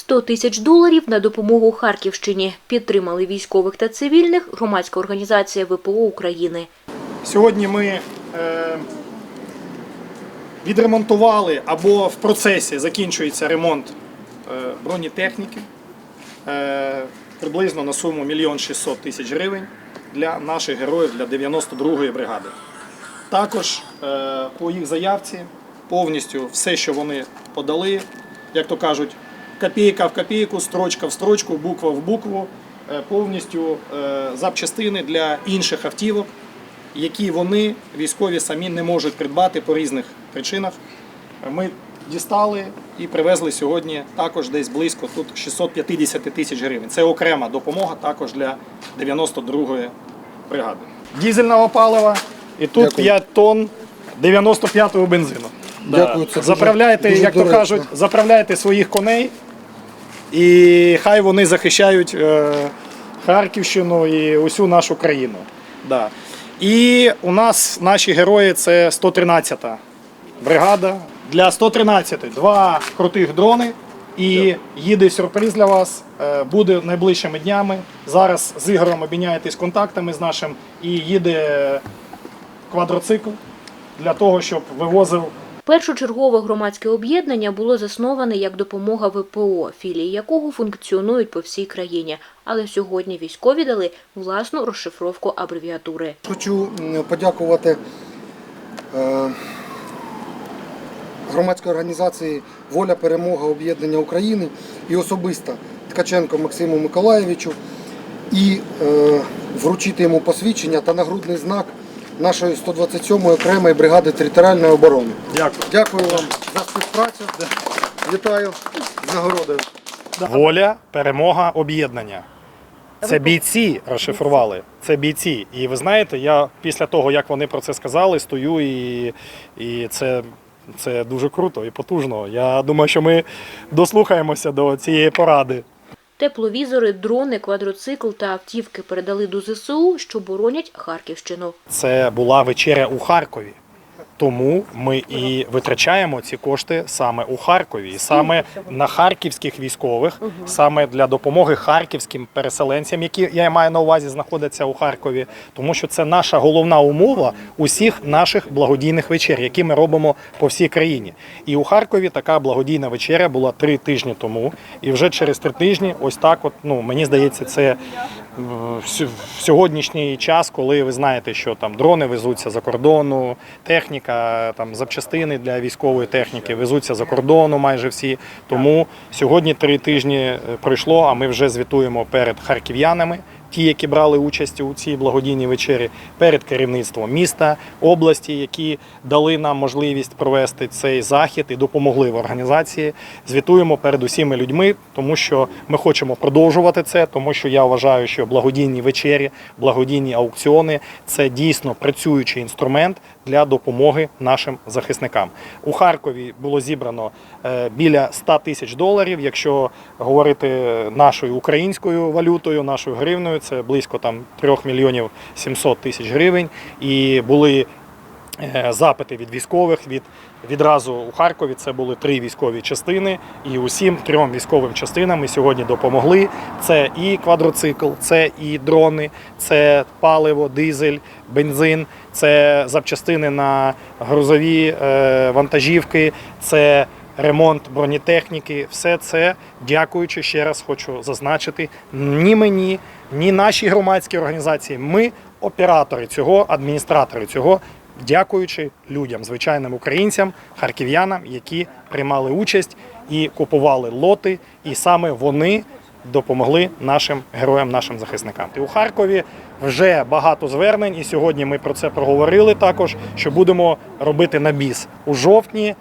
100 тисяч доларів на допомогу Харківщині підтримали військових та цивільних громадська організація ВПО України. Сьогодні ми е, відремонтували або в процесі закінчується ремонт е, бронетехніки е, приблизно на суму 1 мільйон 600 тисяч гривень для наших героїв для 92-ї бригади. Також по їх заявці повністю все, що вони подали, як то кажуть, копійка в копійку, строчка в строчку, буква в букву, е, повністю е, запчастини для інших автівок, які вони військові самі не можуть придбати по різних причинах. Ми дістали і привезли сьогодні також десь близько тут 650 тисяч гривень. Це окрема допомога також для 92-ї бригади. Дізельного палива і тут Дякую. 5 тонн 95-го бензину. Дякую, це заправляйте, дуже як то доречно. кажуть, заправляйте своїх коней, і хай вони захищають е, Харківщину і усю нашу країну. Да. І у нас наші герої це 113-та бригада. Для 113-ї два крутих дрони. І їде сюрприз для вас. е, Буде найближчими днями. Зараз з Ігорем обміняєтесь контактами з нашим і їде квадроцикл для того, щоб вивозив Першочергове громадське об'єднання було засноване як допомога ВПО, філії якого функціонують по всій країні. Але сьогодні військові дали власну розшифровку абревіатури. Хочу подякувати е, громадській організації Воля Перемога Об'єднання України і особисто Ткаченко Максиму Миколаєвичу і е, вручити йому посвідчення та нагрудний знак нашої 127-ї окремої бригади територіальної оборони. Дякую. Дякую вам за співпрацю. Вітаю з нагородою. Воля, перемога, об'єднання. Це бійці розшифрували. Це бійці. І ви знаєте, я після того, як вони про це сказали, стою і, і це, це дуже круто і потужно. Я думаю, що ми дослухаємося до цієї поради. Тепловізори, дрони, квадроцикл та автівки передали до ЗСУ, що боронять Харківщину. Це була вечеря у Харкові. Тому ми і витрачаємо ці кошти саме у Харкові, саме на харківських військових, саме для допомоги харківським переселенцям, які я маю на увазі знаходяться у Харкові, тому що це наша головна умова усіх наших благодійних вечер, які ми робимо по всій країні. І у Харкові така благодійна вечеря була три тижні тому, і вже через три тижні, ось так, от ну мені здається, це в сьогоднішній час, коли ви знаєте, що там дрони везуться за кордону, техніка, там запчастини для військової техніки везуться за кордону майже всі. Тому сьогодні три тижні е, пройшло, а ми вже звітуємо перед харків'янами. Ті, які брали участь у цій благодійній вечері, перед керівництвом міста, області, які дали нам можливість провести цей захід і допомогли в організації. Звітуємо перед усіма людьми, тому що ми хочемо продовжувати це, тому що я вважаю, що благодійні вечері, благодійні аукціони це дійсно працюючий інструмент для допомоги нашим захисникам. У Харкові було зібрано е, біля 100 тисяч доларів. Якщо говорити нашою українською валютою, нашою гривною, це близько там 3 мільйонів 700 тисяч гривень. І були запити від військових. Від відразу у Харкові це були три військові частини, і усім трьом військовим частинам ми сьогодні допомогли. Це і квадроцикл, це і дрони, це паливо, дизель, бензин, це запчастини на грузові е, вантажівки, це ремонт бронетехніки. Все це дякуючи ще раз хочу зазначити. Ні мені, ні нашій громадській організації. Ми оператори цього, адміністратори цього. Дякуючи людям, звичайним українцям, харків'янам, які приймали участь і купували лоти, і саме вони допомогли нашим героям, нашим захисникам. І у Харкові вже багато звернень, і сьогодні ми про це проговорили також. Що будемо робити на біс у жовтні.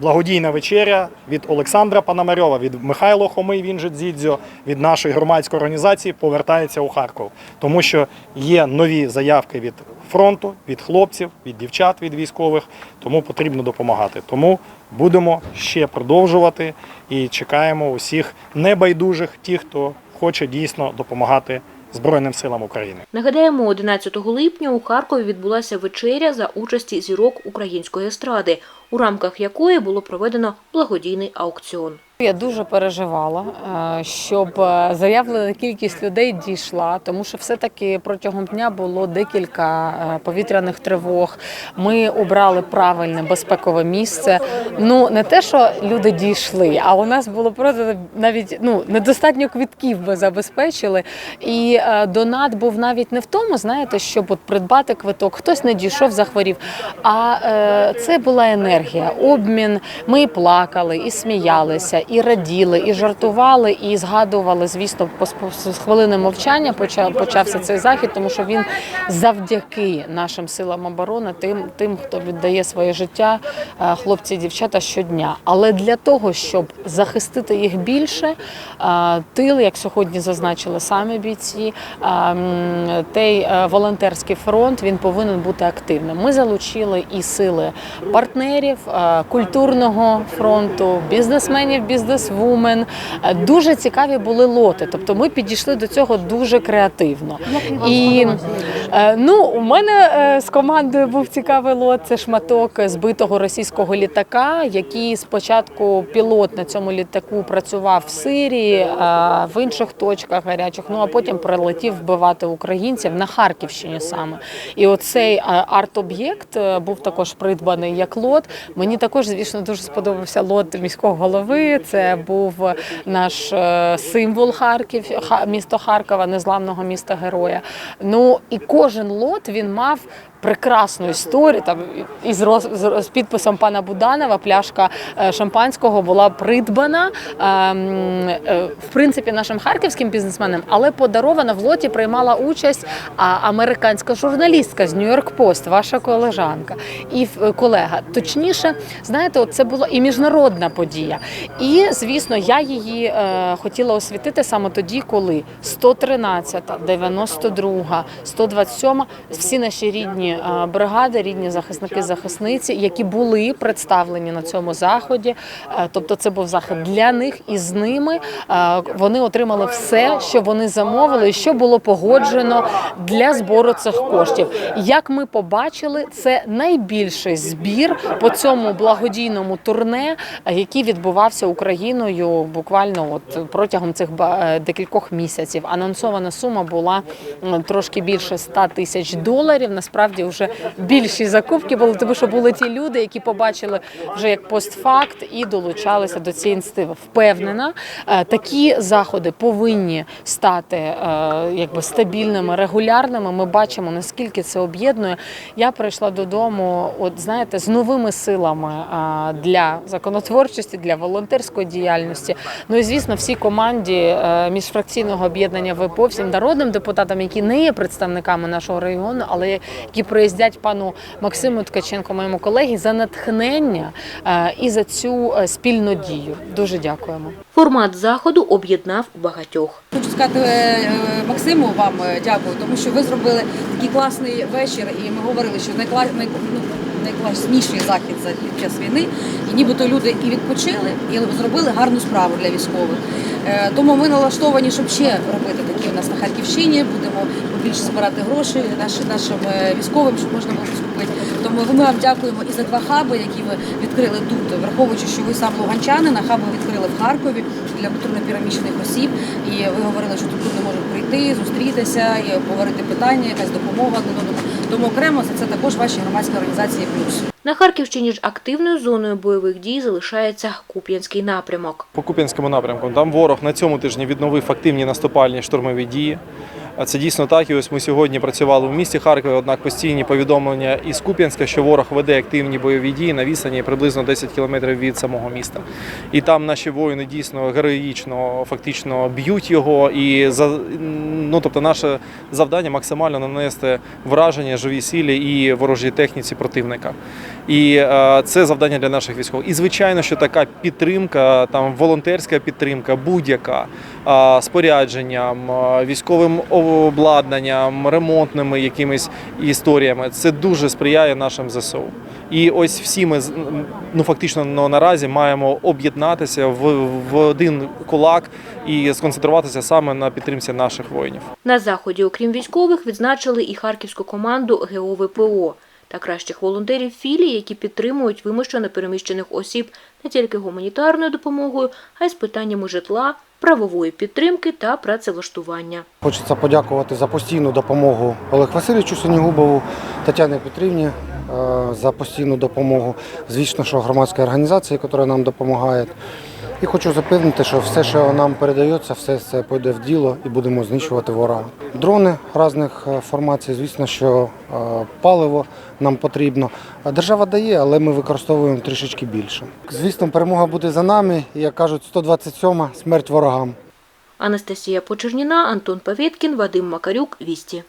Благодійна вечеря від Олександра Пономарьова, від Михайло Хоми, він же Дзідзьо, від нашої громадської організації повертається у Харків. Тому що є нові заявки від фронту, від хлопців, від дівчат, від військових, тому потрібно допомагати. Тому будемо ще продовжувати і чекаємо усіх небайдужих, тих, хто хоче дійсно допомагати Збройним силам України. Нагадаємо, 11 липня у Харкові відбулася вечеря за участі зірок української естради, у рамках якої було проведено благодійний аукціон. Я дуже переживала, е, щоб е, заявлена кількість людей дійшла, тому що все-таки протягом дня було декілька е, повітряних тривог. Ми обрали правильне безпекове місце. Ну не те, що люди дійшли, а у нас було просто навіть ну недостатньо квитків ми забезпечили. І донат був навіть не в тому, знаєте, щоб от придбати квиток, хтось не дійшов, захворів. А це була енергія, обмін. Ми і плакали, і сміялися, і раділи, і жартували, і згадували. Звісно, з хвилини мовчання почав почався цей захід, тому що він завдяки нашим силам оборони, тим, тим, хто віддає своє життя, е, хлопці і дівчата щодня. Але для того, щоб захистити їх більше, е, тил, як сьогодні зазначили самі бійці, е, той волонтерський фронт він повинен бути активним. Ми залучили і сили партнерів, культурного фронту, бізнесменів, бізнесвумен. Е, Дуже цікаві були лоти. Тобто ми підійшли до цього дуже креативно. І е, ну, у мене е, з командою був цікавий лот. Це шматок збитого російського літака, який спочатку пілот на цьому літаку працював в Сирії, в інших точках гарячих. Ну а потім прилетів вбивати українців на Харківщині саме. І оцей арт-об'єкт був також придбаний як лот. Мені також, звісно, дуже сподобався лот міського голови. Це був наш е, символ Харків, Ха- місто Харкова, незламного міста героя. Ну і кожен лот він мав. Прекрасну історію там із роз, з, з підписом пана Буданова. Пляшка е, шампанського була придбана ем, е, в принципі нашим харківським бізнесменам, але подарована в лоті приймала участь американська журналістка з Нью-Йорк Пост, ваша колежанка і е, колега. Точніше, знаєте, це була і міжнародна подія. І звісно, я її хотіла освітити саме тоді, коли 113, 92, 127, всі наші рідні бригади, рідні захисники, захисниці, які були представлені на цьому заході. Е, Тобто, це був захід для них, і з ними е, вони отримали все, що вони замовили, і що було погоджено для збору цих коштів. Як ми побачили, це найбільший збір по цьому благодійному турне, який відбувався Україною буквально от протягом цих е, декількох місяців. Анонсована сума була трошки більше 100 тисяч доларів. Насправді вже більші закупки були, тому що були ті люди, які побачили вже як постфакт і долучалися до цієї ініціативи. Впевнена, е, такі заходи повинні стати е, якби стабільними, регулярними. Ми бачимо наскільки це об'єднує. Я прийшла додому, от знаєте, з новими силами е, для законотворчості, для волонтерської діяльності. Ну і звісно, всій команді міжфракційного об'єднання ВПО, всім народним депутатам, які не є представниками нашого регіону, але які приїздять пану Максиму Ткаченко, моєму колегі, за натхнення е, і за цю е, спільну дію. Дуже дякуємо. Формат заходу об'єднав багатьох. Хочу сказати е, Максиму вам дякую, тому що ви зробили такий класний вечір, і ми говорили, що найкла... най... ну, найкласніший захід за час війни, і нібито люди і відпочили, і зробили гарну справу для військових. Тому ми налаштовані, щоб ще робити такі у нас на Харківщині. Будемо більше збирати гроші нашим нашим е, військовим, щоб можна було скупити. Тому ми вам дякуємо і за два хаби, які ви відкрили тут, враховуючи, що ви сам луганчанин, а хаби відкрили в Харкові для культурно-пірамічних осіб. І ви говорили, що тут люди можуть прийти, зустрітися і обговорити питання, якась допомога. Тому окремо за це також ваші громадські організації плюс. На Харківщині ж активною зоною бойових дій залишається Куп'янський напрямок. По Куп'янському напрямку там ворог на цьому тижні відновив активні наступальні штурмові дії. Це дійсно так. І ось ми сьогодні працювали в місті Харкові. Однак постійні повідомлення із Куп'янська, що ворог веде активні бойові дії на відстані приблизно 10 кілометрів від самого міста. І там наші воїни дійсно героїчно фактично б'ють його. І ну тобто, наше завдання максимально нанести враження живій силі і ворожій техніці противника. І е, це завдання для наших військових. І звичайно, що така підтримка, там волонтерська підтримка, будь-яка е, спорядженням, е, військовим обладнанням, ремонтними якимись історіями, це дуже сприяє нашим ЗСУ. І ось всі ми ну фактично ну, наразі маємо об'єднатися в, в один кулак і сконцентруватися саме на підтримці наших воїнів. На заході, окрім військових, відзначили і харківську команду ГО ВПО. Та кращих волонтерів філії, які підтримують вимушено переміщених осіб не тільки гуманітарною допомогою, а й з питаннями житла, правової підтримки та працевлаштування. Хочеться подякувати за постійну допомогу Олег Васильовичу Синігубову, Тетяні Петрівні е, за постійну допомогу. Звісно, що громадська організація, яка нам допомагає. І хочу запевнити, що все, що нам передається, все це пойде в діло і будемо знищувати ворога. Дрони різних е, формацій, звісно, що е, паливо нам потрібно. Держава дає, але ми використовуємо трішечки більше. Звісно, перемога буде за нами. Як кажуть, 127-ма смерть ворогам. Анастасія Почерніна, Антон Павєткін, Вадим Макарюк, Вісті.